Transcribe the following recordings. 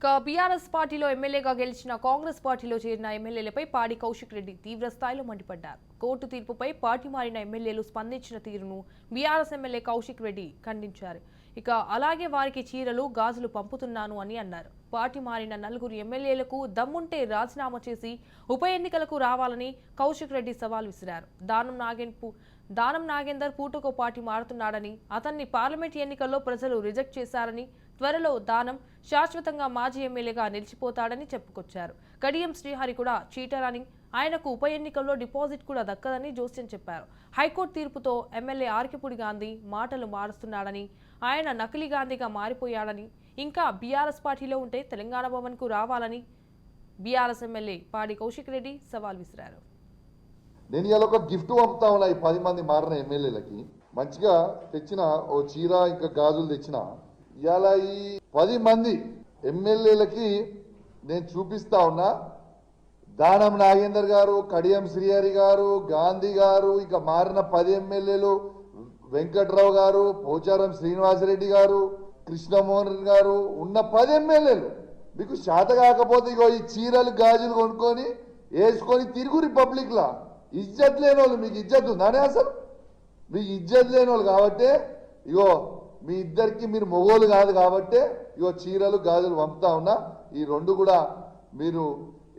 ఇక బీఆర్ఎస్ పార్టీలో ఎమ్మెల్యేగా గెలిచిన కాంగ్రెస్ పార్టీలో చేరిన ఎమ్మెల్యేలపై పాడి కౌశిక్ రెడ్డి తీవ్ర స్థాయిలో మండిపడ్డారు. కోర్టు తీర్పుపై పార్టీ మారిన ఎమ్మెల్యేలు స్పందించిన తీరును బీఆర్ఎస్ ఎమ్మెల్యే కౌశిక్ రెడ్డి ఖండించారు. ఇక అలాగే వారికి చీరలు గాజులు పంపుతున్నాను అని అన్నారు. పార్టీ మారిన నలుగురు ఎమ్మెల్యేలకు దమ్ముంటే రాజీనామా చేసి ఉప ఎన్నికలకు రావాలని కౌశిక్ రెడ్డి సవాల్ విసిరారు. దానం నాగేన్ దానం నాగేందర్ పూటకో పార్టీ మారుతున్నాడని అతన్ని పార్లమెంట్ ఎన్నికల్లో ప్రజలు రిజెక్ట్ చేశారని త్వరలో దానం శాశ్వతంగా మాజీ ఎమ్మెల్యేగా నిలిచిపోతాడని చెప్పుకొచ్చారు. కడియం శ్రీహరి కూడా చీటరాని ఆయనకు ఉప ఎన్నికల్లో డిపాజిట్ కూడా దక్కదని జోస్యం చెప్పారు. హైకోర్టు తీర్పుతో ఎమ్మెల్యే ఆర్కిపుడి గాంధీ మాటలు మారుస్తున్నాడని ఆయన నకిలీ గాంధీగా మారిపోయాడని ఇంకా బీఆర్ఎస్ పార్టీలో ఉంటే తెలంగాణ భవన్కు రావాలని బీఆర్ఎస్ ఎమ్మెల్యే పాడి కౌశిక్ రెడ్డి సవాల్ విసిరారు. నేను ఇలా ఒక గిఫ్ట్ పంపుతా ఉన్నా ఈ పది మంది మారిన ఎమ్మెల్యేలకి. మంచిగా తెచ్చిన ఓ చీర ఇంకా గాజులు తెచ్చిన. ఇలా ఈ పది మంది ఎమ్మెల్యేలకి నేను చూపిస్తా ఉన్నా. దానం నాగేందర్ గారు కడియం శ్రీహరి గారు గాంధీ గారు ఇక మారిన పది ఎమ్మెల్యేలు వెంకట్రావు గారు పోచారం శ్రీనివాసరెడ్డి గారు కృష్ణమోహన్ గారు ఉన్న పది ఎమ్మెల్యేలు. మీకు శాత కాకపోతే ఇగో ఈ చీరలు గాజులు కొనుక్కొని వేసుకొని తిరుగు రిపబ్లిక్ లా ఇజ్జత్ లేని వాళ్ళు మీకు ఇజ్జత్ ఉందానే అసలు? మీకు ఇజ్జత్ లేని వాళ్ళు కాబట్టే ఇగో మీ ఇద్దరికి మీరు మొగోలు కాదు కాబట్టే ఇగో చీరలు గాజులు పంపుతా ఉన్నా. ఈ రెండు కూడా మీరు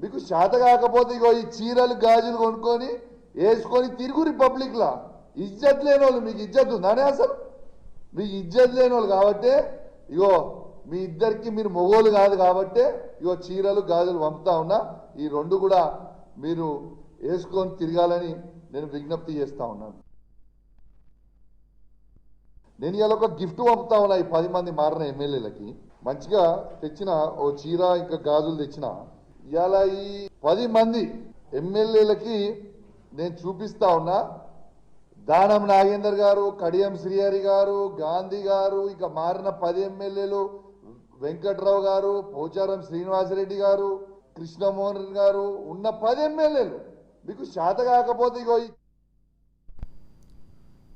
మీకు శాత కాకపోతే ఇగో ఈ చీరలు గాజులు కొనుక్కొని వేసుకొని తిరుగు రిపబ్లిక్లో ఇజ్జత్ లేని వాళ్ళు మీకు ఇజ్జత్ ఉందానే అసలు? మీకు ఇజ్జత్ లేని వాళ్ళు కాబట్టే ఇగో మీ ఇద్దరికి మీరు మొగోలు కాదు కాబట్టే ఇగో చీరలు గాజులు పంపుతా ఉన్నా. ఈ రెండు కూడా మీరు వేసుకొని తిరగాలని నేను విజ్ఞప్తి చేస్తా ఉన్నాను. నేను ఇలా ఒక గిఫ్ట్ పంపుతా ఉన్నా ఈ పది మంది మారిన ఎమ్మెల్యేలకి. మంచిగా తెచ్చిన ఓ చీర ఇంకా గాజులు తెచ్చిన ఇవాళ ఈ పది మంది ఎమ్మెల్యేలకి నేను చూపిస్తా ఉన్నా. దానం నాగేందర్ గారు కడియం శ్రీహరి గారు గాంధీ గారు ఇక మారిన పది ఎమ్మెల్యేలు వెంకట్రావు గారు పోచారం శ్రీనివాసరెడ్డి గారు కృష్ణమోహన్ గారు ఉన్న పది ఎమ్మెల్యేలు. మీకు శాత కాకపోతే ఇగో